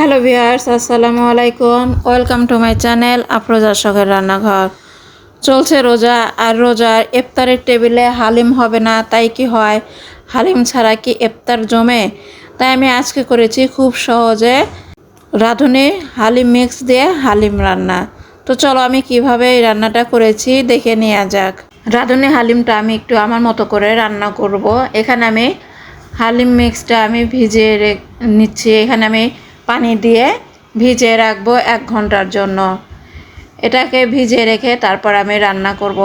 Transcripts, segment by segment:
Hello viewers, আসসালামু আলাইকুম। Welcome to my channel Afroza শখের রান্নাঘর। চলছে রোজা, আর রোজার ইফতারের টেবিলে হালিম হবে না, তাই কি হয়? হালিম ছাড়া কি ইফতার জমে? তাই আমি আজকে করেছি খুব সহজে রাঁধুনি হালিম মিক্স দিয়ে হালিম রান্না। তো চলো আমি কীভাবে এই রান্নাটা করেছি দেখে নেওয়া যাক। রাঁধুনি হালিমটা আমি একটু আমার মতো করে রান্না করব। এখানে আমি হালিম মিক্সটা আমি ভিজিয়ে নিচ্ছি। এখানে আমি পানি দিয়ে ভিজিয়ে রাখব এক ঘণ্টার জন্য। এটাকে ভিজিয়ে রেখে তারপর আমি রান্না করব।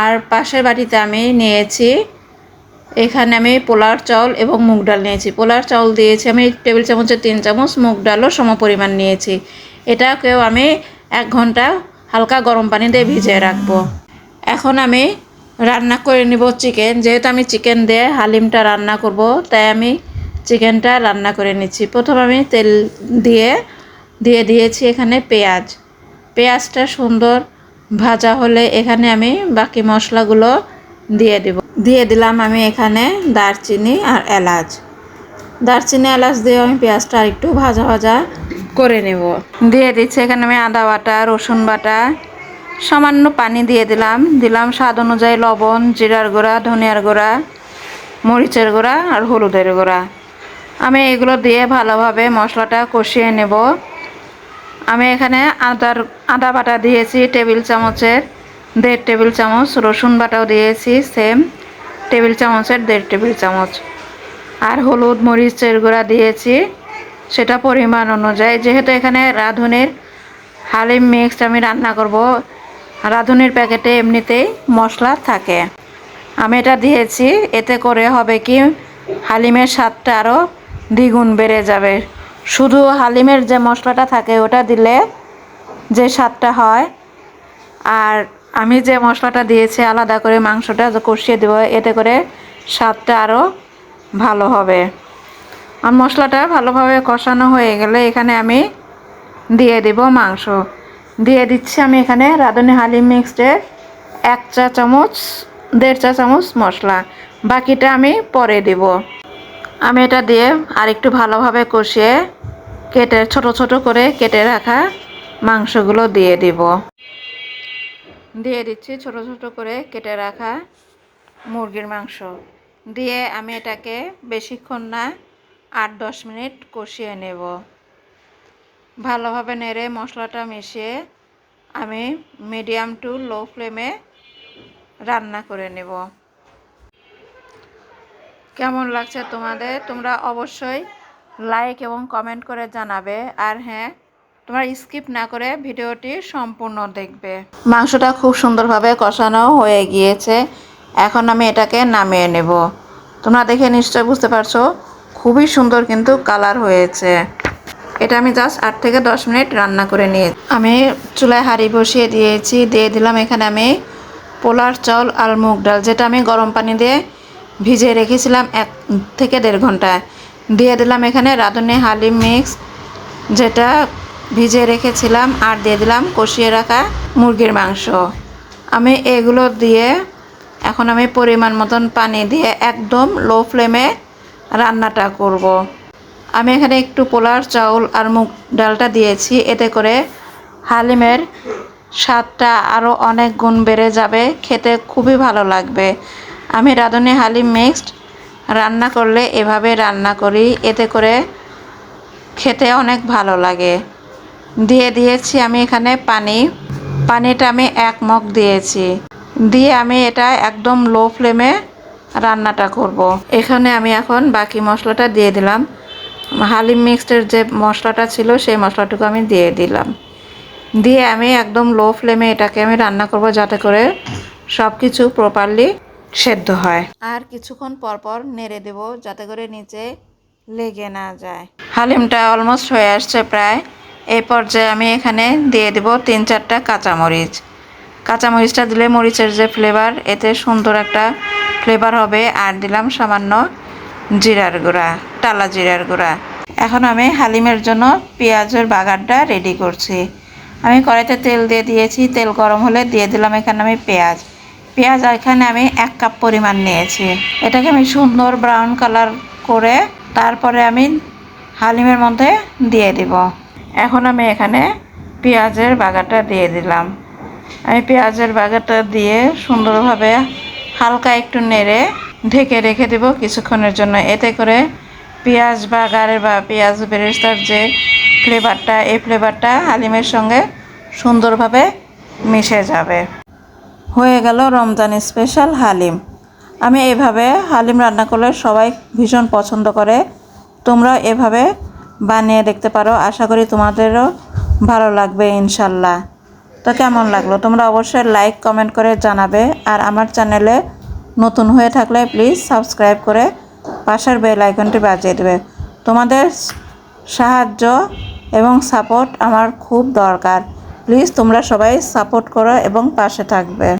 আর পাশের বাটিতে আমি নিয়েছি, এখানে আমি পোলার চাউল এবং মুগ ডাল নিয়েছি। পোলার চাউল দিয়েছি আমি টেবিল চামচের তিন চামচ, মুগ ডালও সম পরিমাণ নিয়েছি। এটাকেও আমি এক ঘণ্টা হালকা গরম পানি দিয়ে ভিজিয়ে রাখব। এখন আমি রান্না করে নিব চিকেন। যেহেতু আমি চিকেন দিয়ে হালিমটা রান্না করব, তাই আমি চিকেনটা রান্না করে নিচ্ছি। প্রথম আমি তেল দিয়ে দিয়ে দিয়েছি এখানে পেঁয়াজ। পেঁয়াজটা সুন্দর ভাজা হলে এখানে আমি বাকি মশলাগুলো দিয়ে দেব। দিয়ে দিলাম আমি এখানে দারচিনি আর এলাচ। দারচিনি, এলাচ দিয়ে আমি পেঁয়াজটা আর একটু ভাজা ভাজা করে নেব। দিয়ে দিচ্ছি এখানে আমি আদা বাটা, রসুন বাটা। সামান্য পানি দিয়ে দিলাম। দিলাম স্বাদ অনুযায়ী লবণ, জিরার গুঁড়া, ধনিয়ার গুঁড়া, মরিচের গুঁড়া আর হলুদের গুঁড়া। আমি এগুলো দিয়ে ভালোভাবে মশলাটা কষিয়ে নেব। আমি এখানে আদার, আদা বাটা দিয়েছি, টেবিল চামচের দেড় টেবিল চামচ, রসুন বাটাও দিয়েছি সেম টেবিল চামচের দেড় টেবিল চামচ। আর হলুদ মরিচের গুঁড়া দিয়েছি, সেটা পরিমাণ অনুযায়ী। যেহেতু এখানে রাঁধুনির হালিম মিক্স আমি রান্না করব, রাঁধুনির প্যাকেটে এমনিতেই মশলা থাকে। আমি এটা দিয়েছি, এতে করে হবে কি, হালিমের স্বাদটা আরও দ্বিগুণ বেড়ে যাবে। শুধু হালিমের যে মশলাটা থাকে, ওটা দিলে যে স্বাদটা হয়, আর আমি যে মশলাটা দিয়েছি, আলাদা করে মাংসটা কষিয়ে দেবো, এতে করে স্বাদটা আরও ভালো হবে। আর মশলাটা ভালোভাবে কষানো হয়ে গেলে এখানে আমি দিয়ে দেব মাংস। দিয়ে দিচ্ছি আমি এখানে রাঁধুনি হালিম মিক্সডের এক চা চামচ, দেড় চা চামচ মশলা। বাকিটা আমি পরে দেব। আমি এটা দিয়ে আরেকটু ভালোভাবে কষিয়ে কেটে, ছোট ছোট করে কেটে রাখা মাংসগুলো দিয়ে দিব। দিয়ে দিচ্ছি ছোট ছোট করে কেটে রাখা মুরগির মাংস। দিয়ে আমি এটাকে বেশিক্ষণ না আট দশ মিনিট কষিয়ে নেব। ভালোভাবে নেড়ে মশলাটা মিশিয়ে আমি মিডিয়াম টু লো ফ্লেমে রান্না করে নেব। কেমন লাগছে তোমাদের? তোমরা অবশ্যই লাইক এবং কমেন্ট করে জানাবে। আর হ্যাঁ তোমরা স্কিপ না করে ভিডিওটি সম্পূর্ণ দেখবে। মাংসটা খুব সুন্দরভাবে কষানো হয়ে গিয়েছে। এখন আমি এটাকে নামিয়ে নেব। তোমরা দেখে নিশ্চয় বুঝতে পারছ, খুবই সুন্দর কিন্তু কালার হয়েছে। এটা আমি জাস্ট আট থেকে দশ মিনিট রান্না করে নিয়ে আমি চুলায় হাঁড়ি বসিয়ে দিয়েছি। দিয়ে দিলাম এখানে আমি পোলার চাউল আর মুগ ডাল, যেটা আমি গরম পানি দিয়ে ভিজিয়ে রেখেছিলাম এক থেকে দেড় ঘণ্টা দিয়ে দিলাম এখানে রাঁধুনি হালিম মিক্স, যেটা ভিজিয়ে রেখেছিলাম আর দিয়ে দিলাম কষিয়ে রাখা মুরগির মাংস। আমি এগুলো দিয়ে এখন আমি পরিমাণ মতন পানি দিয়ে একদম লো ফ্লেমে রান্নাটা করব। আমি এখানে একটু পোলার চাউল আর মুগ ডালটা দিয়েছি, এতে করে হালিমের স্বাদটা আরও অনেক গুণ বেড়ে যাবে, খেতে খুবই ভালো লাগবে। আমি রাঁধুনি হালিম মিক্সড রান্না করলে এভাবে রান্না করি, এতে করে খেতে অনেক ভালো লাগে। দিয়ে দিয়েছি আমি এখানে পানি। পানিটা আমি এক মগ দিয়েছি। দিয়ে আমি এটা একদম লো ফ্লেমে রান্নাটা করব। এখানে আমি এখন বাকি মশলাটা দিয়ে দিলাম। হালিম মিক্সডের যে মশলাটা ছিল, সেই মশলাটুকু আমি দিয়ে দিলাম। দিয়ে আমি একদম লো ফ্লেমে এটাকে আমি রান্না করব যাতে করে সব কিছু প্রপারলি সেদ্ধ হয়। আর কিছুক্ষণ পর পর নেড়ে দেব যাতে করে নিচে লেগে না যায়। হালিমটা অলমোস্ট হয়ে আসছে প্রায়। এই পর্যায়ে আমি এখানে দিয়ে দেব তিন চারটা কাঁচামরিচ। কাঁচামরিচটা দিলে মরিচের যে ফ্লেভার এতে সুন্দর একটা ফ্লেভার হবে। আর দিলাম সামান্য জিরার গুঁড়া টালা জিরার গুঁড়া। এখন আমি হালিমের জন্য পেঁয়াজের বাগারটা রেডি করছি। আমি কড়াইতে তেল দিয়ে দিয়েছি। তেল গরম হলে দিয়ে দিলাম এখানে আমি পেঁয়াজ। পেঁয়াজ এখানে আমি এক কাপ পরিমাণ নিয়েছি। এটাকে আমি সুন্দর ব্রাউন কালার করে তারপরে আমি হালিমের মধ্যে দিয়ে দিব। এখন আমি এখানে পেঁয়াজের বাগাটা দিয়ে দিলাম। আমি পেঁয়াজের বাগাটা দিয়ে সুন্দরভাবে হালকা একটু নেড়ে, ঢেকে রেখে দেব কিছুক্ষণের জন্য। এতে করে পেঁয়াজ বাগারের বা পেঁয়াজ বেরেস্তার যে ফ্লেভারটা এই ফ্লেভারটা হালিমের সঙ্গে সুন্দরভাবে মিশে যাবে। হয়ে গেল রমজান স্পেশাল হালিম। আমি এভাবে হালিম রান্না করলে সবাই ভীষণ পছন্দ করে। তোমরা এভাবে বানিয়ে দেখতে পারো। আশা করি তোমাদেরও ভালো লাগবে ইনশাল্লাহ। তো কেমন লাগল? তোমরা অবশ্যই লাইক কমেন্ট করে জানাবে। আর আমার চ্যানেলে নতুন হয়ে থাকলে প্লিজ সাবস্ক্রাইব করে পাশের বেল আইকনটি বাজিয়ে দেবে। তোমাদের সাহায্য এবং সাপোর্ট আমার খুব দরকার। প্লিজ তোমরা সবাই সাপোর্ট করো এবং পাশে থাকবে।